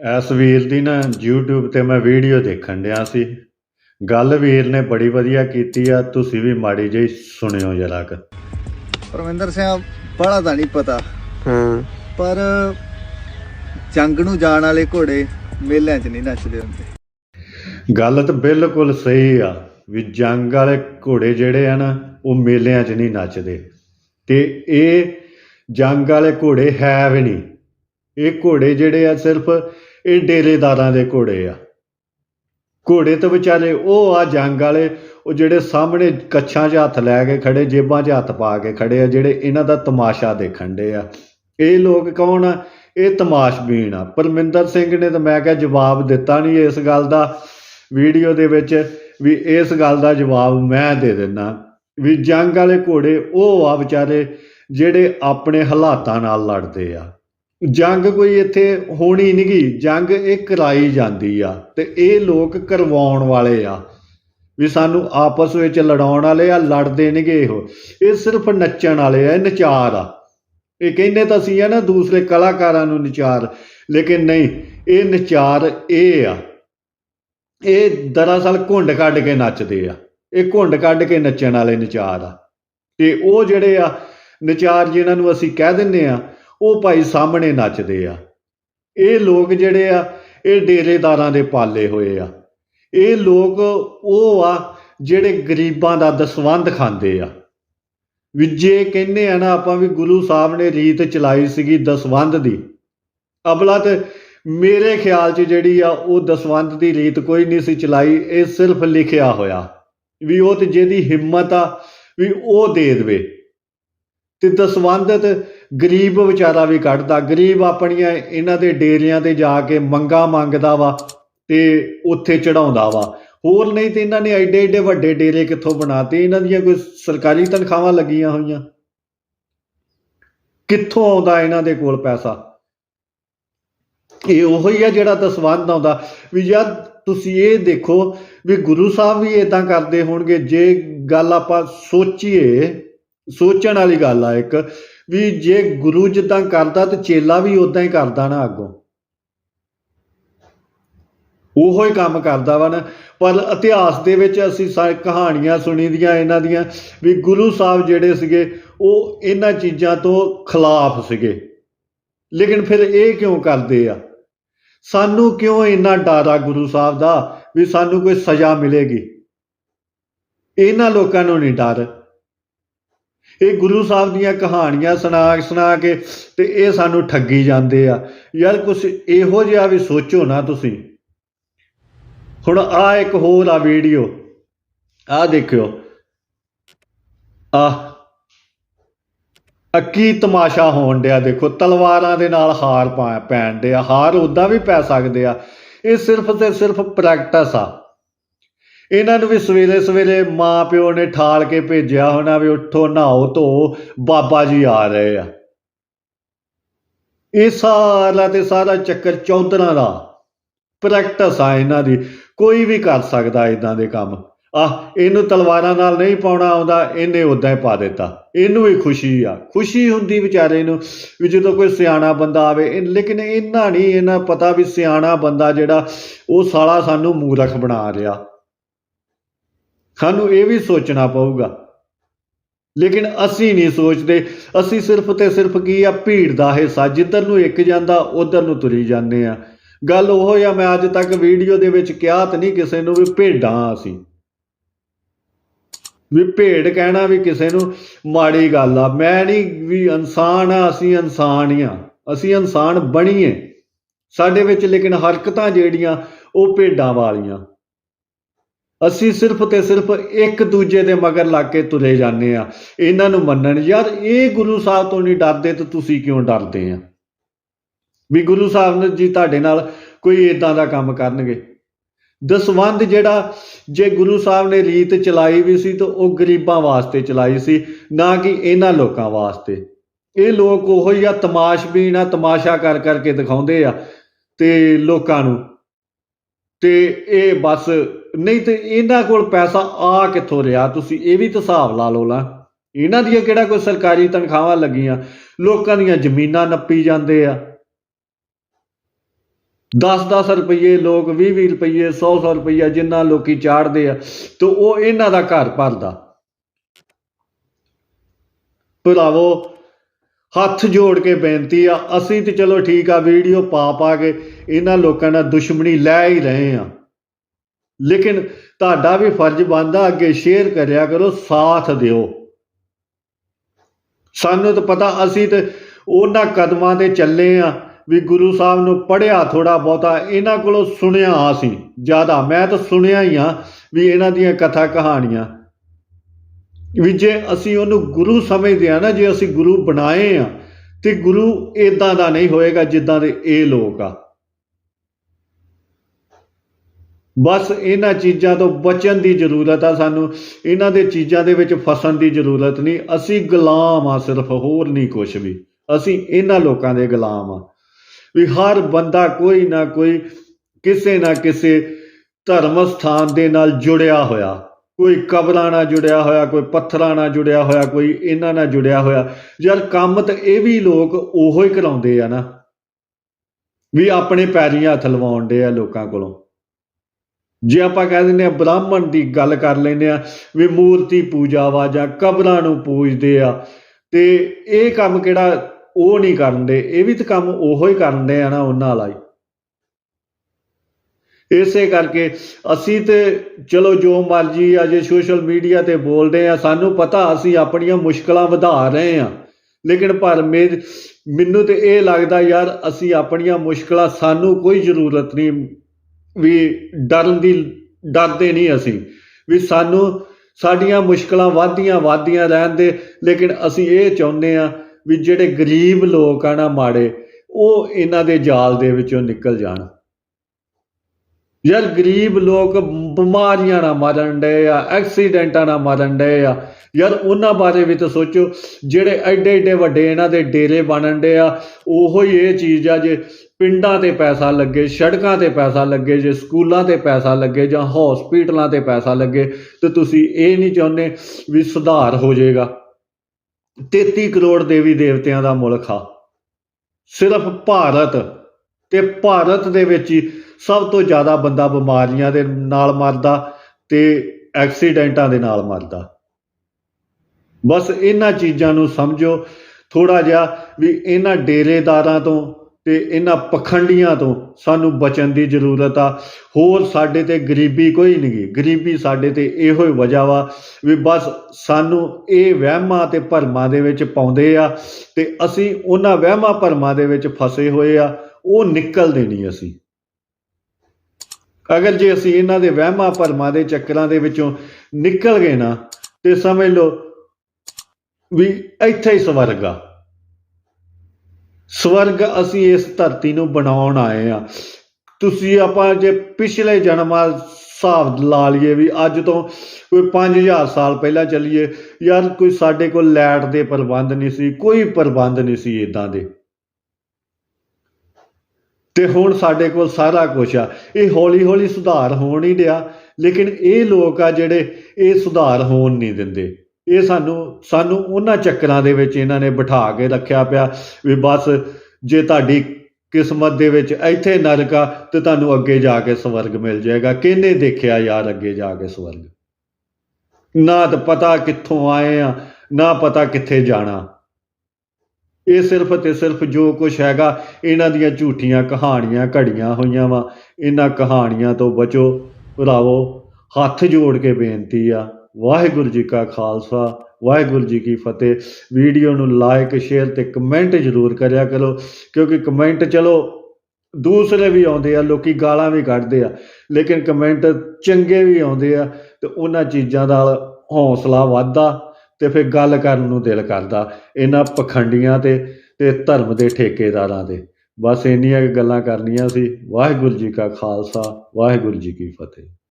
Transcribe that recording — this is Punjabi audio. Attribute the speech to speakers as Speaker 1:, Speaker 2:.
Speaker 1: ਇਸ ਵੀਰ ਦੀ ਨਾ YouTube ਤੇ ਮੈਂ ਵੀਡੀਓ ਦੇਖਣ ਡਿਆ ਸੀ। ਗੱਲ ਵੀਰ ਨੇ ਬੜੀ ਵਧੀਆ ਕੀਤੀ ਆ ਤੁਸੀਂ ਵੀ ਮਾੜੀ ਜਿਹੀ ਸੁਣਿਓ ਜਰਾ ਕੁ।
Speaker 2: ਪਰਮਿੰਦਰ ਸਿੰਘ ਬੜਾ ਤਾਂ ਨਹੀਂ ਪਤਾ।
Speaker 3: ਹਾਂ।
Speaker 2: ਪਰ ਜੰਗ ਨੂੰ ਜਾਣ ਵਾਲੇ ਘੋੜੇ ਮੇਲਿਆਂ 'ਚ ਨਹੀਂ ਨੱਚਦੇ ਹੁੰਦੇ।
Speaker 1: ਗੱਲ ਤਾਂ ਬਿਲਕੁਲ ਸਹੀ ਆ ਵੀ ਜੰਗ ਵਾਲੇ ਘੋੜੇ ਜਿਹੜੇ ਆ ਨਾ ਉਹ ਮੇਲਿਆਂ 'ਚ ਨਹੀਂ ਨੱਚਦੇ। ਤੇ ਇਹ ਜੰਗ ਵਾਲੇ ਘੋੜੇ ਹੈ ਵੀ ਨਹੀਂ। ਇਹ ਘੋੜੇ ਜਿਹੜੇ ਆ ਸਿਰਫ ਇਹ ਡੇਰੇਦਾਰਾਂ ਦੇ ਘੋੜੇ ਆ। ਘੋੜੇ ਤਾਂ ਵਿਚਾਰੇ ਉਹ ਆ ਜੰਗ ਵਾਲੇ, ਉਹ ਜਿਹੜੇ ਸਾਹਮਣੇ ਕੱਛਾਂ 'ਚ ਹੱਥ ਲੈ ਕੇ ਖੜੇ, ਜੇਬਾਂ 'ਚ ਹੱਥ ਪਾ ਕੇ ਖੜੇ ਆ, ਜਿਹੜੇ ਇਹਨਾਂ ਦਾ ਤਮਾਸ਼ਾ ਦੇਖਣ ਦੇ ਆ। ਇਹ ਲੋਕ ਕੌਣ ਆ? ਇਹ ਤਮਾਸ਼ਬੀਨ ਆ। ਪਰਮਿੰਦਰ ਸਿੰਘ ਨੇ ਤਾਂ ਮੈਂ ਕਿਹਾ ਜਵਾਬ ਦਿੱਤਾ ਨਹੀਂ ਇਸ ਗੱਲ ਦਾ। ਵੀਡੀਓ ਦੇ ਵਿੱਚ ਵੀ ਇਸ ਗੱਲ ਦਾ ਜਵਾਬ ਮੈਂ ਦੇ ਦਿੰਦਾ ਵੀ ਜੰਗ ਵਾਲੇ ਘੋੜੇ ਉਹ ਆ ਵਿਚਾਰੇ ਜਿਹੜੇ ਆਪਣੇ ਹਾਲਾਤਾਂ ਨਾਲ ਲੜਦੇ ਆ। ਜੰਗ ਕੋਈ ਇੱਥੇ ਹੋਣੀ ਨਹੀਂ ਨਹੀਂਗੀ ਜੰਗ ਇਹ ਕਰਾਈ ਜਾਂਦੀ ਆ ਤੇ ਇਹ ਲੋਕ ਕਰਵਾਉਣ ਵਾਲੇ ਆ ਵੀ ਸਾਨੂੰ ਆਪਸ ਵਿੱਚ ਲੜਾਉਣ ਵਾਲੇ ਆ, ਲੜਦੇ ਨਹੀਂਗੇ ਇਹੋ। ਇਹ ਸਿਰਫ ਨੱਚਣ ਵਾਲੇ ਆ, ਇਹ ਨਚਾਰ ਆ। ਇਹ ਕਹਿੰਦੇ ਤਾਂ ਸੀ ਆ ਨਾ ਦੂਸਰੇ ਕਲਾਕਾਰਾਂ ਨੂੰ ਨਚਾਰ, ਲੇਕਿਨ ਨਹੀਂ, ਇਹ ਨਚਾਰ ਇਹ ਆ। ਇਹ ਦਰਅਸਲ ਘੁੰਡ ਕੱਢ ਕੇ ਨੱਚਦੇ ਆ। ਇਹ ਘੁੰਡ ਕੱਢ ਕੇ ਨੱਚਣ ਵਾਲੇ ਨਚਾਰ ਆ। ਤੇ ਉਹ ਜਿਹੜੇ ਆ, ਨਚਾਰ ਜਿਨ੍ਹਾਂ ਨੂੰ ਅਸੀਂ ਕਹਿ ਦਿੰਨੇ ਆ ਉਹ ਭਾਈ ਸਾਹਮਣੇ ਨੱਚਦੇ ਆ। ਇਹ ਲੋਕ ਜਿਹੜੇ ਆ, ਇਹ ਡੇਰੇਦਾਰਾਂ ਦੇ ਪਾਲੇ ਹੋਏ ਆ। ਇਹ ਲੋਕ ਉਹ ਆ ਜਿਹੜੇ ਗਰੀਬਾਂ ਦਾ ਦਸਵੰਧ ਖਾਂਦੇ ਆ। ਵੀ ਜੇ ਕਹਿੰਦੇ ਆ ਨਾ ਆਪਾਂ ਵੀ ਗੁਰੂ ਸਾਹਿਬ ਨੇ ਰੀਤ ਚਲਾਈ ਸੀਗੀ ਦਸਵੰਧ ਦੀ, ਅਬਲਾ ਤੇ ਮੇਰੇ ਖਿਆਲ 'ਚ ਜਿਹੜੀ ਆ ਉਹ ਦਸਵੰਧ ਦੀ ਰੀਤ ਕੋਈ ਨਹੀਂ ਸੀ ਚਲਾਈ, ਇਹ ਸਿਰਫ ਲਿਖਿਆ ਹੋਇਆ। ਵੀ ਉਹ ਤੇ ਜਿਹਦੀ ਹਿੰਮਤ ਆ, ਵੀ ਉਹ ਦੇ ਦੇਵੇ। ਤੇ ਦਸਵੰਧ ਗਰੀਬ ਵਿਚਾਰਾ ਵੀ ਕੱਢਦਾ। ਗਰੀਬ ਆਪਣੀਆਂ ਇਹਨਾਂ ਦੇ ਡੇਰਿਆਂ ਤੇ ਜਾ ਕੇ ਮੰਗਾ ਮੰਗਦਾ ਵਾ ਤੇ ਉੱਥੇ ਚੜਾਉਂਦਾ ਵਾ। ਹੋਰ ਨਹੀਂ ਤੇ ਇਹਨਾਂ ਨੇ ਐਡੇ ਐਡੇ ਵੱਡੇ ਡੇਰੇ ਕਿੱਥੋਂ ਬਣਾਤੇ? ਇਹਨਾਂ ਦੀਆਂ ਕੋਈ ਸਰਕਾਰੀ ਤਨਖਾਹਾਂ ਲੱਗੀਆਂ ਹੋਈਆਂ? ਕਿੱਥੋਂ ਆਉਂਦਾ ਇਹਨਾਂ ਦੇ ਕੋਲ ਪੈਸਾ? ਇਹ ਉਹੀ ਆ ਜਿਹੜਾ ਦਸਵੰਧ ਆਉਂਦਾ। ਵੀ ਯਾਰ ਤੁਸੀਂ ਇਹ ਦੇਖੋ ਵੀ ਗੁਰੂ ਸਾਹਿਬ ਵੀ ਇਦਾਂ ਕਰਦੇ ਹੋਣਗੇ। ਜੇ ਗੱਲ ਆਪਾਂ ਸੋਚੀਏ ਸੋਚਣ ਵਾਲੀ ਗੱਲ ਆ ਇੱਕ, ਵੀ ਜੇ ਗੁਰੂ ਜਿੱਦਾਂ ਕਰਦਾ ਤੇ ਚੇਲਾ ਵੀ ਉਦਾਂ ਹੀ ਕਰਦਾ ਨਾ ਅੱਗੋਂ। ਉਹੋ ਹੀ ਕੰਮ ਕਰਦਾ ਵਾ ਨਾ। ਪਰ ਇਤਿਹਾਸ ਦੇ ਵਿੱਚ ਅਸੀਂ ਸਾਰੇ ਕਹਾਣੀਆਂ ਸੁਣੀ ਦੀਆਂ, ਇਹਨਾਂ ਦੀਆਂ, ਵੀ ਗੁਰੂ ਸਾਹਿਬ ਜਿਹੜੇ ਸੀਗੇ, ਉਹ ਇਹਨਾਂ ਚੀਜ਼ਾਂ ਤੋਂ ਖਿਲਾਫ ਸੀਗੇ। ਲੇਕਿਨ ਫਿਰ ਇਹ ਕਿਉਂ ਕਰਦੇ ਆ? ਸਾਨੂੰ ਕਿਉਂ ਇੰਨਾ ਡਰ ਆ ਗੁਰੂ ਸਾਹਿਬ ਦਾ, ਵੀ ਸਾਨੂੰ ਕੋਈ ਸਜ਼ਾ ਮਿਲੇਗੀ? ਇਹਨਾਂ ਲੋਕਾਂ ਨੂੰ ਨਹੀਂ ਡਰ। ਇਹ ਗੁਰੂ ਸਾਹਿਬ ਦੀਆਂ ਕਹਾਣੀਆਂ ਸੁਣਾ ਸੁਣਾ ਕੇ ਤੇ ਇਹ ਸਾਨੂੰ ਠੱਗੀ ਜਾਂਦੇ ਆ। ਯਾਰ ਕੁਝ ਇਹੋ ਜਿਹਾ ਵੀ ਸੋਚੋ ਨਾ ਤੁਸੀਂ। ਹੁਣ ਆ ਇੱਕ ਹੋਰ ਆ ਵੀਡੀਓ। ਆ ਦੇਖਿਓ। ਆ। ਆ ਕੀ ਤਮਾਸ਼ਾ ਹੋਣ ਡਿਆ ਦੇਖੋ। ਤਲਵਾਰਾਂ ਦੇ ਨਾਲ ਹਾਰ ਪਾ ਪੈਣ ਡਿਆ ਹਾਰ ਉਦਾਂ ਵੀ ਪੈ ਸਕਦੇ ਆ। ਇਹ ਸਿਰਫ ਤੇ ਸਿਰਫ ਪ੍ਰੈਕਟਿਸ ਆ। ਇਹਨਾਂ ਨੂੰ ਵੀ ਸਵੇਰੇ ਸਵੇਰੇ ਮਾਂ ਪਿਓ ਨੇ ਠਾਲ ਕੇ ਭੇਜਿਆ ਹੋਣਾ ਵੀ ਉੱਠੋ, ਨਹਾਓ ਧੋ ਬਾਬਾ ਜੀ ਆ ਰਹੇ ਆ। ਇਹ ਸਾਰਾ ਤੇ ਸਾਰਾ ਚੱਕਰ ਚੌਧਰਾਂ ਦਾ ਪ੍ਰੈਕਟਿਸ ਆ ਇਹਨਾਂ ਦੀ, ਕੋਈ ਵੀ ਕਰ ਸਕਦਾ ਇਦਾਂ ਦੇ ਕੰਮ। ਆ ਇਹਨੂੰ ਤਲਵਾਰਾਂ ਨਾਲ ਨਹੀਂ ਪਾਉਣਾ ਆਉਂਦਾ, ਇਹਨੇ ਉਦਾਂ ਹੀ ਪਾ ਦਿੱਤਾ। ਇਹਨੂੰ ਵੀ ਖੁਸ਼ੀ ਆ, ਖੁਸ਼ੀ ਹੁੰਦੀ ਵਿਚਾਰੇ ਨੂੰ ਵੀ ਜਦੋਂ ਕੋਈ ਸਿਆਣਾ ਬੰਦਾ ਆਵੇ, ਇਹ- ਲੇਕਿਨ ਇਹਨਾਂ ਨਹੀਂ, ਇਹਨਾਂ ਪਤਾ ਵੀ ਸਿਆਣਾ ਬੰਦਾ ਜਿਹੜਾ, ਉਹ ਸਾਲਾ ਸਾਨੂੰ ਮੂਰਖ ਬਣਾ ਰਿਹਾ। ਸਾਨੂੰ ਇਹ ਵੀ ਸੋਚਣਾ ਪਊਗਾ। ਲੇਕਿਨ ਅਸੀਂ ਨਹੀਂ ਸੋਚਦੇ। ਅਸੀਂ ਸਿਰਫ ਤੇ ਸਿਰਫ ਕੀ ਆ, ਭੀੜ ਦਾ ਹਿੱਸਾ। ਜਿੱਧਰ ਨੂੰ ਇੱਕ ਜਾਂਦਾ, ਉਧਰ ਨੂੰ ਤੁਰੀ ਜਾਂਦੇ ਆ। ਗੱਲ ਉਹ ਆ, ਮੈਂ ਅੱਜ ਤੱਕ ਵੀਡੀਓ ਦੇ ਵਿੱਚ ਕਿਹਾ ਤਾਂ ਨਹੀਂ ਕਿਸੇ ਨੂੰ ਵੀ ਭੇਡਾਂ ਅਸੀਂ। ਵੀ ਭੇਡ ਕਹਿਣਾ ਵੀ ਕਿਸੇ ਨੂੰ ਮਾੜੀ ਗੱਲ ਆ। ਮੈਂ ਨਹੀਂ ਵੀ ਇਨਸਾਨ ਆ, ਅਸੀਂ ਇਨਸਾਨ ਹੀ ਆ। ਅਸੀਂ ਇਨਸਾਨ ਬਣੀਏ। ਸਾਡੇ ਵਿੱਚ ਲੇਕਿਨ ਹਰਕਤਾਂ ਜਿਹੜੀਆਂ, ਉਹ ਭੇਡਾਂ ਵਾਲੀਆਂ। ਅਸੀਂ ਸਿਰਫ ਤੇ ਸਿਰਫ ਇੱਕ ਦੂਜੇ ਦੇ ਮਗਰ ਲੱਗ ਕੇ ਤੁਰੇ ਜਾਂਦੇ ਆ ਇਹਨਾਂ ਨੂੰ ਮੰਨਣ, ਯਾਰ, ਇਹ ਗੁਰੂ ਸਾਹਿਬ ਤੋਂ ਨਹੀਂ ਡਰਦੇ, ਤੇ ਤੁਸੀਂ ਕਿਉਂ ਡਰਦੇ ਆ? ਵੀ ਗੁਰੂ ਸਾਹਿਬ ਨੇ ਜੀ ਤੁਹਾਡੇ ਨਾਲ ਕੋਈ ਇਦਾਂ ਦਾ ਕੰਮ ਕਰਨਗੇ। ਦਸਵੰਧ ਜਿਹੜਾ, ਜੇ ਗੁਰੂ ਸਾਹਿਬ ਨੇ ਰੀਤ ਚਲਾਈ ਵੀ ਸੀ, ਤਾਂ ਉਹ ਗਰੀਬਾਂ ਵਾਸਤੇ ਚਲਾਈ ਸੀ, ਨਾ ਕਿ ਇਹਨਾਂ ਲੋਕਾਂ ਵਾਸਤੇ। ਇਹ ਲੋਕ ਉਹੋ ਹੀ ਆ ਤਮਾਸ਼ਬੀਨ ਆ, ਤਮਾਸ਼ਾ ਕਰ ਕਰਕੇ ਦਿਖਾਉਂਦੇ ਆ, ਤੇ ਲੋਕਾਂ ਨੂੰ ਤੇ ਇਹ ਬਸ, ਨਹੀਂ ਤੇ ਇਹਨਾਂ ਕੋਲ ਪੈਸਾ ਆ ਕਿੱਥੋਂ ਰਿਹਾ? ਤੁਸੀਂ ਇਹ ਵੀ ਤਾਂ ਹਿਸਾਬ ਲਾ ਲਓ ਨਾ। ਇਹਨਾਂ ਦੀਆਂ ਕਿਹੜਾ ਕੋਈ ਸਰਕਾਰੀ ਤਨਖਾਹਾਂ ਲੱਗੀਆਂ? ਲੋਕਾਂ ਦੀਆਂ ਜ਼ਮੀਨਾਂ ਨੱਪੀ ਜਾਂਦੇ ਆ। 10-10 ਰੁਪਏ ਲੋਕ 20-20 ਰੁਪਏ 100-100 ਰੁਪਏ ਜਿੰਨਾ ਲੋਕੀ ਚਾੜਦੇ ਆ, ਤੇ ਉਹ ਇਹਨਾਂ ਦਾ ਘਰ ਭਰਦਾ। ਭਰਾਵੋ, ਹੱਥ ਜੋੜ ਕੇ ਬੇਨਤੀ ਆ, ਅਸੀਂ ਤੇ ਚਲੋ ਠੀਕ ਆ, ਵੀਡੀਓ ਪਾ ਪਾ ਕੇ ਇਹਨਾਂ ਲੋਕਾਂ ਨਾਲ ਦੁਸ਼ਮਣੀ ਲੈ ਹੀ ਰਹੇ ਆ ਲੇਕਿਨ ਤੁਹਾਡਾ ਵੀ ਫਰਜ਼ ਬਣਦਾ, ਅੱਗੇ ਸ਼ੇਅਰ ਕਰਿਆ ਕਰੋ, ਸਾਥ ਦਿਓ। ਸਾਨੂੰ ਤਾਂ ਪਤਾ, ਅਸੀਂ ਤੇ ਉਹਨਾਂ ਕਦਮਾਂ ਤੇ ਚੱਲੇ ਆ ਵੀ ਗੁਰੂ ਸਾਹਿਬ ਨੂੰ ਪੜਿਆ ਥੋੜਾ ਬਹੁਤਾ, ਇਹਨਾਂ ਕੋਲੋਂ ਸੁਣਿਆ ਅਸੀਂ ਜ਼ਿਆਦਾ। ਮੈਂ ਤਾਂ ਸੁਣਿਆ ਹੀ ਆ ਵੀ ਇਹਨਾਂ ਦੀਆਂ ਕਥਾ ਕਹਾਣੀਆਂ। ਵੀ ਜੇ ਅਸੀਂ ਉਹਨੂੰ ਗੁਰੂ ਸਮਝਦੇ ਆ ਨਾ, ਜੇ ਅਸੀਂ ਗੁਰੂ ਬਣਾਏ ਆ ਤੇ ਗੁਰੂ ਇਦਾਂ ਦਾ ਨਹੀਂ ਹੋਏਗਾ ਜਿੱਦਾਂ ਦੇ ਇਹ ਲੋਕ ਆ। ਬਸ ਇਹਨਾਂ ਚੀਜ਼ਾਂ ਤੋਂ ਬਚਣ ਦੀ ਜ਼ਰੂਰਤ ਆ ਸਾਨੂੰ। ਇਹਨਾਂ ਦੇ ਚੀਜ਼ਾਂ ਦੇ ਵਿੱਚ ਫਸਣ ਦੀ ਜ਼ਰੂਰਤ ਨਹੀਂ। ਅਸੀਂ ਗੁਲਾਮ ਆ, ਸਿਰਫ ਹੋਰ ਨਹੀਂ ਕੁਝ ਵੀ। ਅਸੀਂ ਇਹਨਾਂ ਲੋਕਾਂ ਦੇ ਗੁਲਾਮ ਆ। ਵੀ ਹਰ ਬੰਦਾ ਕੋਈ ਨਾ ਕੋਈ, ਕਿਸੇ ਨਾ ਕਿਸੇ ਧਰਮ ਸਥਾਨ ਦੇ ਨਾਲ ਜੁੜਿਆ ਹੋਇਆ। ਕੋਈ ਕਬਰਾਂ ਨਾਲ ਜੁੜਿਆ ਹੋਇਆ, ਕੋਈ ਪੱਥਰਾਂ ਨਾਲ ਜੁੜਿਆ ਹੋਇਆ, ਕੋਈ ਇਹਨਾਂ ਨਾਲ ਜੁੜਿਆ ਹੋਇਆ। ਯਾਰ ਕੰਮ ਤਾਂ ਇਹ ਵੀ ਲੋਕ ਉਹੋ ਹੀ ਕਰਾਉਂਦੇ ਆ ਨਾ। ਵੀ ਆਪਣੇ ਪੈਰੀਂ ਹੱਥ ਲਵਾਉਣ ਦੇ ਆ ਲੋਕਾਂ ਕੋਲੋਂ। ਜੇ ਆਪਾਂ ਕਹਿ ਦਿੰਦੇ ਆ ਬ੍ਰਾਹਮਣ ਦੀ ਗੱਲ ਕਰ ਲੈਂਦੇ ਆ ਵੀ ਮੂਰਤੀ ਪੂਜਾ ਵਾ ਜਾਂ ਕਬਰਾਂ ਨੂੰ ਪੂਜਦੇ ਆ, ਤੇ ਇਹ ਕੰਮ ਕਿਹੜਾ ਉਹ ਨਹੀਂ ਕਰਦੇ, ਇਹ ਵੀ ਤਾਂ ਕੰਮ ਉਹੋ ਹੀ ਕਰਦੇ ਆ ਨਾ ਉਹਨਾਂ ਵਾਲਾ ਹੀ। ਇਸੇ ਕਰਕੇ ਅਸੀਂ ਤੇ ਚਲੋ ਜੋ ਮਰਜ਼ੀ ਅਜੇ ਸੋਸ਼ਲ ਮੀਡੀਆ ਤੇ ਬੋਲਦੇ ਆ, ਸਾਨੂੰ ਪਤਾ ਅਸੀਂ ਆਪਣੀਆਂ ਮੁਸ਼ਕਲਾਂ ਵਧਾ ਰਹੇ ਆ। ਲੇਕਿਨ ਪਰ ਮੇਰ- ਮੈਨੂੰ ਤੇ ਇਹ ਲੱਗਦਾ ਯਾਰ ਅਸੀਂ ਆਪਣੀਆਂ ਮੁਸ਼ਕਲਾਂ ਸਾਨੂੰ ਕੋਈ ਜ਼ਰੂਰਤ ਨਹੀਂ ਵੀ ਡਰਨ ਦੀ, ਡਰਦੇ ਨਹੀਂ ਅਸੀਂ, ਵੀ ਸਾਨੂੰ ਸਾਡੀਆਂ ਮੁਸ਼ਕਲਾਂ ਵਾਧੀਆਂ ਵਾਧੀਆਂ ਰਹਿਣ ਦੇ, ਲੇਕਿਨ ਅਸੀਂ ਇਹ ਚਾਹੁੰਦੇ ਆ ਵੀ ਜਿਹੜੇ ਗਰੀਬ ਲੋਕ ਆ ਨਾ ਮਾੜੇ, ਉਹ ਇਹਨਾਂ ਦੇ ਜਾਲ ਦੇ ਵਿੱਚੋਂ ਨਿਕਲ ਜਾਣ। ਯਾਰ ਗਰੀਬ ਲੋਕ ਬਿਮਾਰੀਆਂ ਨਾਲ ਮਰਨ ਡਏ ਆ, ਐਕਸੀਡੈਂਟਾਂ ਨਾਲ ਮਰਨ ਡਏ ਆ। ਯਾਰ ਉਹਨਾਂ ਬਾਰੇ ਵੀ ਤਾਂ ਸੋਚੋ, ਜਿਹੜੇ ਐਡੇ ਐਡੇ ਵੱਡੇ ਇਹਨਾਂ ਦੇ ਡੇਰੇ ਬਣਨ ਡੇ ਆ, ਉਹੋ ਹੀ ਇਹ ਚੀਜ਼ ਆ ਜੇ ਪਿੰਡਾਂ ਤੇ ਪੈਸਾ ਲੱਗੇ, ਸੜਕਾਂ ਤੇ ਪੈਸਾ ਲੱਗੇ, ਜੇ ਸਕੂਲਾਂ ਤੇ ਪੈਸਾ ਲੱਗੇ ਜਾਂ ਹਸਪੀਟਲਾਂ ਤੇ ਪੈਸਾ ਲੱਗੇ, ਤੇ ਤੁਸੀਂ ਇਹ ਨਹੀਂ ਚਾਹੁੰਦੇ ਵੀ ਸੁਧਾਰ ਹੋ ਜਾਏਗਾ। 33 ਕਰੋੜ ਦੇਵੀ ਦੇਵਤਿਆਂ ਦਾ ਮੁਲਕ ਆ। ਸਿਰਫ ਭਾਰਤ ਤੇ ਭਾਰਤ ਦੇ ਵਿੱਚ ਹੀ ਸਭ ਤੋਂ ਜ਼ਿਆਦਾ ਬੰਦਾ ਬਿਮਾਰੀਆਂ ਦੇ ਨਾਲ ਮਰਦਾ ਤੇ ਐਕਸੀਡੈਂਟਾਂ ਦੇ ਨਾਲ ਮਰਦਾ। ਬਸ ਇਹਨਾਂ ਚੀਜ਼ਾਂ ਨੂੰ ਸਮਝੋ। ਥੋੜਾ ਜਿਹਾ ਵੀ ਇਹਨਾਂ ਡੇਰੇਦਾਰਾਂ ਤੋਂ ਤੇ ਇਹਨਾਂ ਪਖੰਡੀਆਂ ਤੋਂ ਸਾਨੂੰ ਬਚਣ ਦੀ ਜ਼ਰੂਰਤ ਆ। ਹੋਰ ਸਾਡੇ ਤੇ ਗਰੀਬੀ ਕੋਈ ਨਹੀਂ ਗੀ। ਗਰੀਬੀ ਸਾਡੇ ਤੇ ਇਹੋ ਹੀ ਵਜ੍ਹਾ ਵਾ ਵੀ ਬਸ ਸਾਨੂੰ ਇਹ ਵਹਿਮਾਂ ਤੇ ਭਰਮਾਂ ਦੇ ਵਿੱਚ ਪਾਉਂਦੇ ਆ ਤੇ ਅਸੀਂ ਉਹਨਾਂ ਵਹਿਮਾਂ ਭਰਮਾਂ ਦੇ ਵਿੱਚ ਫਸੇ ਹੋਏ ਆ। ਉਹ ਨਿਕਲਦੇ ਨਹੀਂ ਅਸੀਂ। ਅਗਰ ਜੇ ਅਸੀਂ ਇਹਨਾਂ ਦੇ ਵਹਿਮਾਂ ਭਰਮਾਂ ਦੇ ਚੱਕਰਾਂ ਦੇ ਵਿੱਚੋਂ ਨਿਕਲ ਗਏ ਨਾ, ਤੇ ਸਮਝ ਲਓ ਵੀ ਇੱਥੇ ਹੀ ਸਵਰਗ ਆ। ਸਵਰਗ ਅਸੀਂ ਇਸ ਧਰਤੀ ਨੂੰ ਬਣਾਉਣ ਆਏ ਆ ਤੁਸੀਂ ਆਪਾਂ ਜੇ ਪਿਛਲੇ ਜਨਮਾਂ ਹਿਸਾਬ ਲਾ ਲਈਏ ਵੀ ਅੱਜ ਤੋਂ ਕੋਈ 5000 ਸਾਲ ਪਹਿਲਾਂ ਚੱਲੀਏ, ਯਾਰ ਕੋਈ ਸਾਡੇ ਕੋਲ ਲੈਟ ਦੇ ਪ੍ਰਬੰਧ ਨਹੀਂ ਸੀ, ਕੋਈ ਪ੍ਰਬੰਧ ਨਹੀਂ ਸੀ ਇਦਾਂ ਦੇ। ਤੇ ਹੁਣ ਸਾਡੇ ਕੋਲ ਸਾਰਾ ਕੁਝ ਆ। ਇਹ ਹੌਲੀ ਹੌਲੀ ਸੁਧਾਰ ਹੋਣ ਹੀ ਡਿਆ, ਲੇਕਿਨ ਇਹ ਲੋਕ ਆ ਜਿਹੜੇ ਇਹ ਸੁਧਾਰ ਹੋਣ ਨਹੀਂ ਦਿੰਦੇ। ਇਹ ਸਾਨੂੰ ਸਾਨੂੰ ਉਹਨਾਂ ਚੱਕਰਾਂ ਦੇ ਵਿੱਚ ਇਹਨਾਂ ਨੇ ਬਿਠਾ ਕੇ ਰੱਖਿਆ ਪਿਆ ਵੀ ਬਸ ਜੇ ਤੁਹਾਡੀ ਕਿਸਮਤ ਦੇ ਵਿੱਚ ਇੱਥੇ ਨਰਕ ਆ ਤੇ ਤੁਹਾਨੂੰ ਅੱਗੇ ਜਾ ਕੇ ਸਵਰਗ ਮਿਲ ਜਾਏਗਾ। ਕਿਹਨੇ ਦੇਖਿਆ ਯਾਰ ਅੱਗੇ ਜਾ ਕੇ ਸਵਰਗ? ਨਾ ਤਾਂ ਪਤਾ ਕਿੱਥੋਂ ਆਏ ਆ, ਨਾ ਪਤਾ ਕਿੱਥੇ ਜਾਣਾ। ਇਹ ਸਿਰਫ ਤੇ ਸਿਰਫ ਜੋ ਕੁਝ ਹੈਗਾ, ਇਹਨਾਂ ਦੀਆਂ ਝੂਠੀਆਂ ਕਹਾਣੀਆਂ ਘੜੀਆਂ ਹੋਈਆਂ ਵਾ। ਇਹਨਾਂ ਕਹਾਣੀਆਂ ਤੋਂ ਬਚੋ ਭਰਾਵੋ ਹੱਥ ਜੋੜ ਕੇ ਬੇਨਤੀ ਆ। ਵਾਹਿਗੁਰੂ ਜੀ ਕਾ ਖਾਲਸਾ, ਵਾਹਿਗੁਰੂ ਜੀ ਕੀ ਫਤਿਹ। ਵੀਡੀਓ ਨੂੰ ਲਾਈਕ ਸ਼ੇਅਰ ਤੇ ਕਮੈਂਟ ਜ਼ਰੂਰ ਕਰਿਆ ਕਰੋ, ਕਿਉਂਕਿ ਕਮੈਂਟ ਚਲੋ ਦੂਸਰੇ ਵੀ ਆਉਂਦੇ ਆ, ਲੋਕੀ ਗਾਲਾਂ ਵੀ ਕੱਢਦੇ ਆ, ਲੇਕਿਨ ਕਮੈਂਟ ਚੰਗੇ ਵੀ ਆਉਂਦੇ ਆ ਤੇ ਉਹਨਾਂ ਚੀਜ਼ਾਂ ਨਾਲ ਹੌਸਲਾ ਵੱਧਦਾ ਤੇ ਫਿਰ ਗੱਲ ਕਰਨ ਨੂੰ ਦਿਲ ਕਰਦਾ, ਇਹਨਾਂ ਪਖੰਡੀਆਂ ਤੇ ਤੇ ਧਰਮ ਦੇ ਠੇਕੇਦਾਰਾਂ ਦੇ। ਬਸ ਇੰਨੀਆਂ ਕੁ ਗੱਲਾਂ ਕਰਨੀਆਂ ਸੀ। ਵਾਹਿਗੁਰੂ ਜੀ ਕਾ ਖਾਲਸਾ, ਵਾਹਿਗੁਰੂ ਜੀ ਕੀ ਫਤਿਹ।